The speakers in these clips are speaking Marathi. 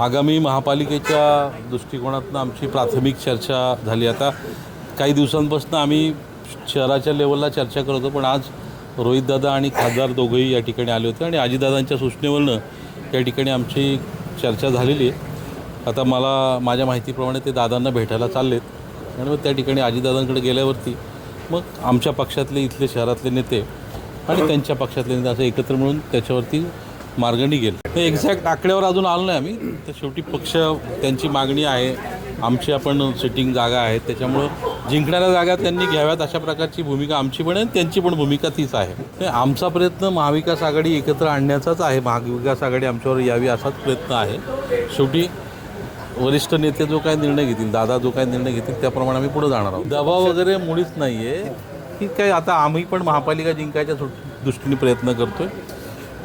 आगामी महापालिकेच्या दृष्टिकोनातून आमची प्राथमिक चर्चा झाली. आता काही दिवसांपासून आम्ही शहराच्या लेवलला चर्चा करत होतो पण आज रोहितदादा आणि खासदार दोघंही या ठिकाणी आले होते आणि आजीदादांच्या सूचनेवरनं या ठिकाणी आमची चर्चा झालेली आहे. आता मला माझ्या माहितीप्रमाणे ते दादांना भेटायला चाललेत आणि मग त्या ठिकाणी आजीदादांकडे गेल्यावरती मग आमच्या पक्षातले इथले शहरातले नेते आणि त्यांच्या पक्षातले नेते असं एकत्र मिळून त्याच्यावरती मार्गणी निघेल ते एक्झॅक्ट आकड्यावर अजून आलो नाही आम्ही. तर शेवटी पक्ष त्यांची मागणी आहे. आमची आपण सिटिंग जागा आहेत त्याच्यामुळं जिंकणाऱ्या जागा त्यांनी घ्याव्यात अशा प्रकारची भूमिका आमची पण आहे त्यांची पण भूमिका तीच आहे. आमचा प्रयत्न महाविकास आघाडी एकत्र आणण्याचाच आहे. महाविकास आघाडी आमच्यावर यावी असाच प्रयत्न आहे. शेवटी वरिष्ठ नेते जो काय निर्णय घेतील दादा जो काय निर्णय घेतील त्याप्रमाणे आम्ही पुढे जाणार आहोत. दबाव वगैरे मुळीच नाही आहे की काय आता आम्ही पण महापालिका जिंकायच्या दृष्टीने प्रयत्न करतोय.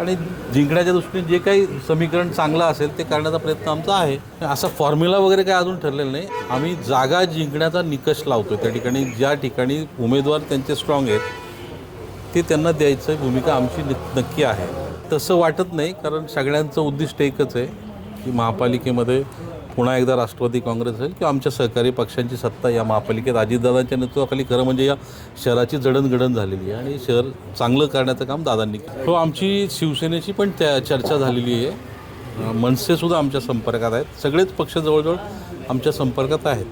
आणि जिंकण्याच्या दृष्टीने जे काही समीकरण चांगलं असेल ते करण्याचा प्रयत्न आमचा आहे. असा फॉर्म्युला वगैरे काय अजून ठरलेलं नाही. आम्ही जागा जिंकण्याचा निकष लावतो त्या ठिकाणी ज्या ठिकाणी उमेदवार त्यांचे स्ट्रॉंग आहेत ते त्यांना द्यायचं भूमिका आमची नक्की आहे. तसं वाटत नाही कारण सगळ्यांचं उद्दिष्ट एकच आहे की महापालिकेमध्ये पुन्हा एकदा राष्ट्रवादी काँग्रेस असेल किंवा आमच्या सहकारी पक्षांची सत्ता या महापालिकेत अजितदादांच्या नेतृत्वाखाली खरं म्हणजे या शहराची जडणघडण झालेली आहे आणि शहर चांगलं करण्याचं काम दादांनी केलं हो आमची शिवसेनेची पण त्या चर्चा झालेली आहे. मनसेसुद्धा आमच्या संपर्कात आहेत. सगळेच पक्ष जवळजवळ आमच्या संपर्कात आहेत.